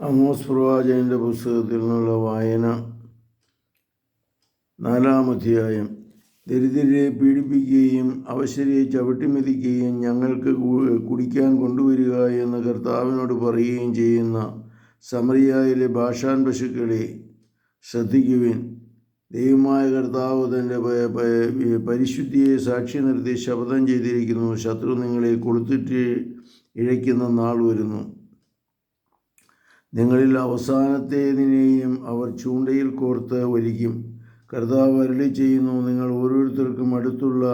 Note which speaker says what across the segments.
Speaker 1: Amos പ്രവാചകന്റെ പുസ്തകത്തിൽ നിന്നുള്ള വായന. നാലാം അധ്യായം. ദരിദ്രരെ പീഡിപ്പിക്കുകയും അവശരെ ചവിട്ടിമെതിക്കുകയും ഞങ്ങൾക്ക് കുടിക്കാൻ കൊണ്ടുവരിക എന്ന് കർത്താവിനോട് പറയുകയും ചെയ്യുന്ന സമറിയായിലെ ഭാഷാൻ പശുക്കളെ ശ്രദ്ധിക്കുവിൻ. ദൈവമായ കർത്താവ് തന്റെ പരിശുദ്ധിയെ സാക്ഷി നിർത്തി ശപഥം ചെയ്തിരിക്കുന്നു. ശത്രു നിങ്ങളെ കൊളുത്തിട്ട് ഇഴയ്ക്കുന്ന നാൾ വരുന്നു. നിങ്ങളിൽ അവസാനത്തേതിനെയും അവർ ചൂണ്ടയിൽ കോർത്ത് വലിക്കും കർത്താവ് അരളി ചെയ്യുന്നു നിങ്ങൾ ഓരോരുത്തർക്കും അടുത്തുള്ള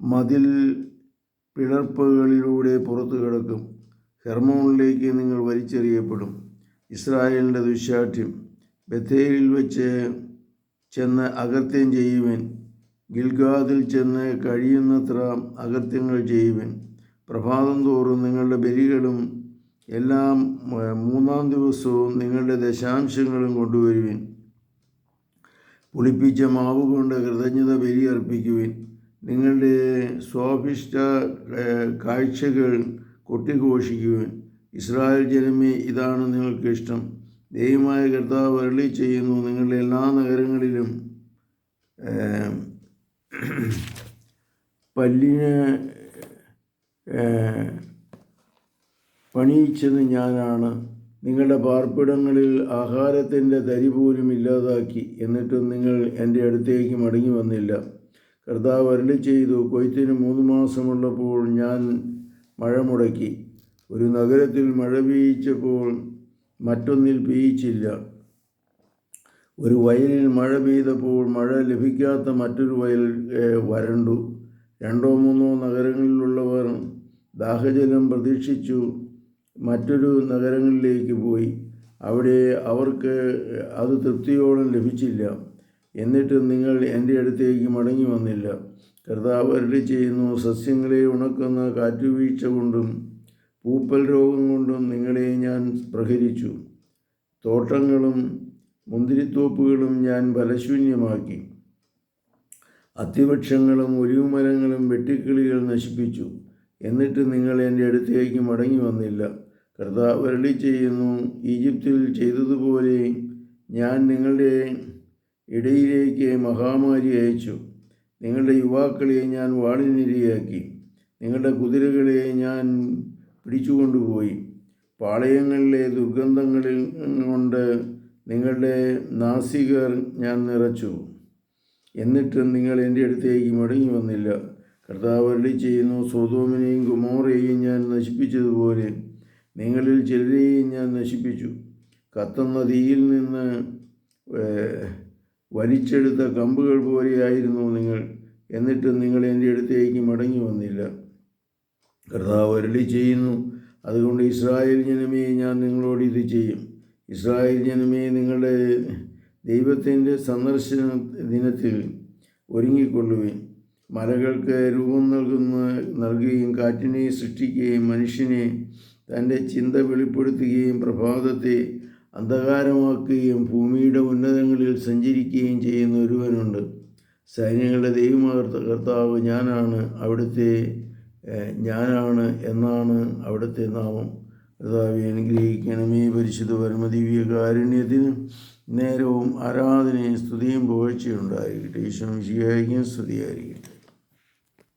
Speaker 1: മതിൽ പിളർപ്പുകളിലൂടെ പുറത്തു കിടക്കും. ഹെർമോണിലേക്ക് നിങ്ങൾ വലിച്ചെറിയപ്പെടും. ഇസ്രായേലിന്റെ ദുശാഠ്യം ബഥേലിൽ വെച്ച് ചെന്ന് അകത്യം ചെയ്യുവൻ. ഗിൽഗാദിൽ ചെന്ന് കഴിയുന്നത്ര അകത്യങ്ങൾ ചെയ്യുവൻ. പ്രഭാതം തോറും നിങ്ങളുടെ ബലികളും എല്ലാം മൂന്നാം ദിവസവും നിങ്ങളുടെ ദശാംശങ്ങളും കൊണ്ടുവരുവിൻ. പുളിപ്പിച്ച മാവ് കൊണ്ട് കൃതജ്ഞത ബലി അർപ്പിക്കുവിൻ. നിങ്ങളുടെ സ്വാഭിഷ്ട കാഴ്ചകൾ കൊട്ടിഘോഷിക്കുവിൻ. ഇസ്രായേൽ ജനമേ ഇതാണ് നിങ്ങൾക്ക് ഇഷ്ടം. ദൈവമായ കർത്താവ് അരളി ചെയ്യുന്നു നിങ്ങളുടെ എല്ലാ നഗരങ്ങളിലും പല്ലിന് പണിയിച്ചത് ഞാനാണ്. നിങ്ങളുടെ പാർപ്പിടങ്ങളിൽ ആഹാരത്തിന്റെ തരി പോലും ഇല്ലാതാക്കി. എന്നിട്ടും നിങ്ങൾ എന്റെ അടുത്തേക്ക് മടങ്ങി വന്നില്ല. കർത്താവ് അരളി ചെയ്തു കൊയ്ത്തിന് മൂന്ന് മാസമുള്ളപ്പോൾ ഞാൻ മഴ മുടക്കി. ഒരു നഗരത്തിൽ മഴ പെയ്യിച്ചപ്പോൾ മറ്റൊന്നിൽ പെയ്യിച്ചില്ല. ഒരു വയലിൽ മഴ പെയ്തപ്പോൾ മഴ ലഭിക്കാത്ത മറ്റൊരു വയൽ വരണ്ടു. രണ്ടോ മൂന്നോ നഗരങ്ങളിലുള്ളവർ ദാഹജലം പ്രതീക്ഷിച്ചു മറ്റൊരു നഗരങ്ങളിലേക്ക് പോയി. അവിടെ അവർക്ക് അത് തൃപ്തിയോളം ലഭിച്ചില്ല. എന്നിട്ടും നിങ്ങൾ എന്റെ അടുത്തേക്ക് മടങ്ങി വന്നില്ല. കർത്താവ് അരളി ചെയ്യുന്നു സസ്യങ്ങളെ ഉണക്കുന്ന കാറ്റുവീഴ്ച കൊണ്ടും പൂപ്പൽ രോഗം കൊണ്ടും നിങ്ങളെ ഞാൻ പ്രഹരിച്ചു. തോട്ടങ്ങളും മുന്തിരിത്തോപ്പുകളും ഞാൻ ഫലശൂന്യമാക്കി അത്തിവൃക്ഷങ്ങളും ഒലിവുമരങ്ങളും വെട്ടിക്കിളികൾ നശിപ്പിച്ചു. എന്നിട്ട് നിങ്ങൾ എന്റെ അടുത്തേക്ക് മടങ്ങി വന്നില്ല. കർത്താവ് അരളി ചെയ്യുന്നു ഈജിപ്തിൽ ചെയ്തതുപോലെ ഞാൻ നിങ്ങളുടെ ഇടയിലേക്ക് മഹാമാരി അയച്ചു. നിങ്ങളുടെ യുവാക്കളെ ഞാൻ വാളിനിരയാക്കി. നിങ്ങളുടെ കുതിരകളെ ഞാൻ പിടിച്ചുകൊണ്ടുപോയി. പാളയങ്ങളിലെ ദുർഗന്ധങ്ങളിൽ കൊണ്ട് നിങ്ങളുടെ നാസികർ ഞാൻ നിറച്ചു. എന്നിട്ടും നിങ്ങൾ എന്റെ അടുത്തേക്ക് മടങ്ങി വന്നില്ല. കർത്താവ് അരുളി ചെയ്യുന്നു സോതോമിനെയും കുമോറയെയും ഞാൻ നശിപ്പിച്ചതുപോലെ നിങ്ങളിൽ ചിലരെയും ഞാൻ നശിപ്പിച്ചു. കത്തുന്ന തീയിൽ നിന്ന് വലിച്ചെടുത്ത കമ്പുകൾ പോലെയായിരുന്നു നിങ്ങൾ. എന്നിട്ട് നിങ്ങൾ എന്റെ അടുത്തേക്ക് മടങ്ങി വന്നില്ല. കർത്താവ് അരുളി ചെയ്യുന്നു അതുകൊണ്ട് ഇസ്രായേൽ ജനമേ ഞാൻ നിങ്ങളോട് ഇത് ചെയ്യും. ഇസ്രായേൽ ജനമേ നിങ്ങളുടെ ദൈവത്തിന്റെ സന്ദർശന ദിനത്തിൽ ഒരുങ്ങിക്കൊള്ളുവിൻ. മലകൾക്ക് രൂപം നൽകുന്ന നൽകുകയും കാറ്റിനെ സൃഷ്ടിക്കുകയും മനുഷ്യനെ തന്റെ ചിന്ത വെളിപ്പെടുത്തുകയും പ്രഭാതത്തെ അന്ധകാരമാക്കുകയും ഭൂമിയുടെ ഉന്നതങ്ങളിൽ സഞ്ചരിക്കുകയും ചെയ്യുന്ന ഒരുവനുണ്ട്. സൈന്യങ്ങളുടെ ദൈവമാർത്ത കർത്താവ് ഞാനാണ് അവിടുത്തെ ഞാനാണ് എന്നാണ് അവിടുത്തെ നാമം. കർത്താവെ അനുഗ്രഹിക്കണമേ പരിശുദ്ധ പരമദിവ്യ കാരുണ്യത്തിന് നേരവും ആരാധനയും സ്തുതിയും പുകഴ്ചയുണ്ടായിരിക്കട്ടെ ഈശോ ശിയായിരിക്കും സ്തുതിയായിരിക്കട്ടെ.